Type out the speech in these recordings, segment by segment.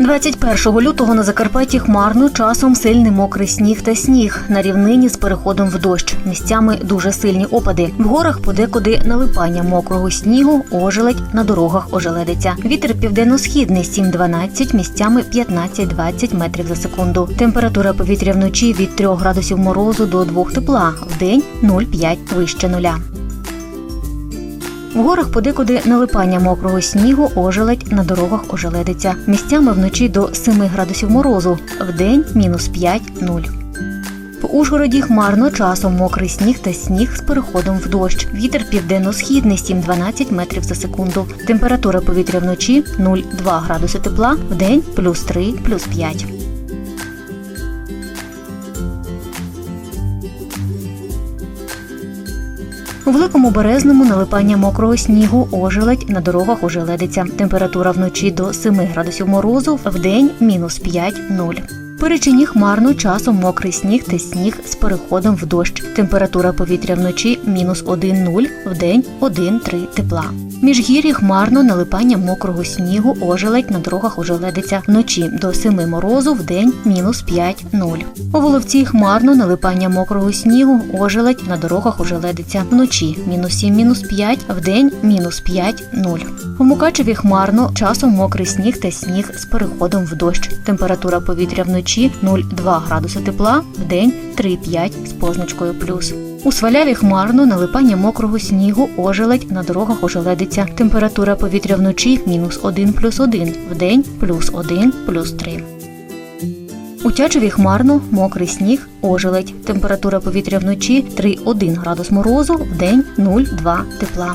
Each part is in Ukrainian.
21 лютого на Закарпатті хмарно часом сильний мокрий сніг та сніг на рівнині з переходом в дощ. Місцями дуже сильні опади. В горах подекуди налипання мокрого снігу, ожеледь на дорогах ожеледиться. Вітер південно-східний 7-12, місцями 15-20 метрів за секунду. Температура повітря вночі від 3 градусів морозу до 2 тепла, вдень 0,5 вище нуля. В горах подекуди налипання мокрого снігу, ожеледь на дорогах ожеледиться. Місцями вночі до 7 градусів морозу, вдень мінус 5 0 В Ужгороді хмарно часом мокрий сніг та сніг з переходом в дощ. Вітер південно-східний 7-12 метрів за секунду. Температура повітря вночі 0,2 градуси тепла, вдень плюс 3, плюс 5. У великому березному налипання мокрого снігу, ожеледь на дорогах ожеледиться. Температура вночі до 7 градусів морозу, в день мінус 5 0 Перечині хмарно часом мокрий сніг та сніг з переходом в дощ. Температура повітря вночі мінус 1 0 вдень 1 3 тепла. Міжгір'ї хмарно налипання мокрого снігу, ожеледь на дорогах ожеледиться вночі до 7 морозу, вдень мінус 5 0 У Воловці хмарно налипання мокрого снігу, ожеледь на дорогах ожеледиться вночі мінус 7 мінус 5, вдень мінус 5 0 У Мукачеві хмарно часом мокрий сніг та сніг з переходом в дощ. Температура повітря вночі 0,2 градуси тепла, вдень 3,5 з позначкою плюс. У Сваляві хмарно налипання мокрого снігу, ожеледь на дорогах ожеледиться. Температура повітря вночі мінус 1 плюс 1, вдень плюс 1 плюс 3. У Тячеві хмарно, мокрий сніг, ожеледь. Температура повітря вночі 3,1 градус морозу, вдень 0,2 тепла.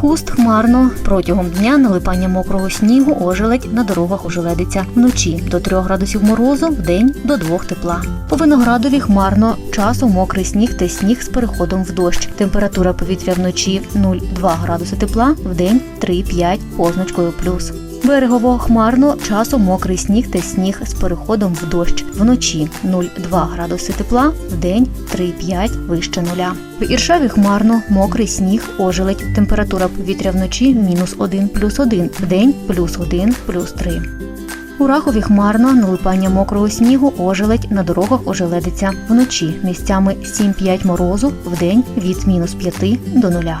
Хуст хмарно протягом дня налипання мокрого снігу, ожеледь на дорогах ожеледиться. Вночі до 3 градусів морозу, вдень до 2 тепла. По виноградові хмарно часом мокрий сніг та сніг з переходом в дощ. Температура повітря вночі 0,2 градуси тепла, вдень 3,5 позначкою плюс. Берегово хмарно, часом мокрий сніг та сніг з переходом в дощ. Вночі 0,2 градуси тепла, вдень 3,5 вище нуля. В Іршаві хмарно, мокрий сніг, ожеледь. Температура повітря вночі мінус 1 плюс 1, вдень плюс 1 плюс 3. У Рахові хмарно, налипання мокрого снігу, ожеледь, на дорогах ожеледиться. Вночі місцями 7-5 морозу, вдень від мінус 5 до нуля.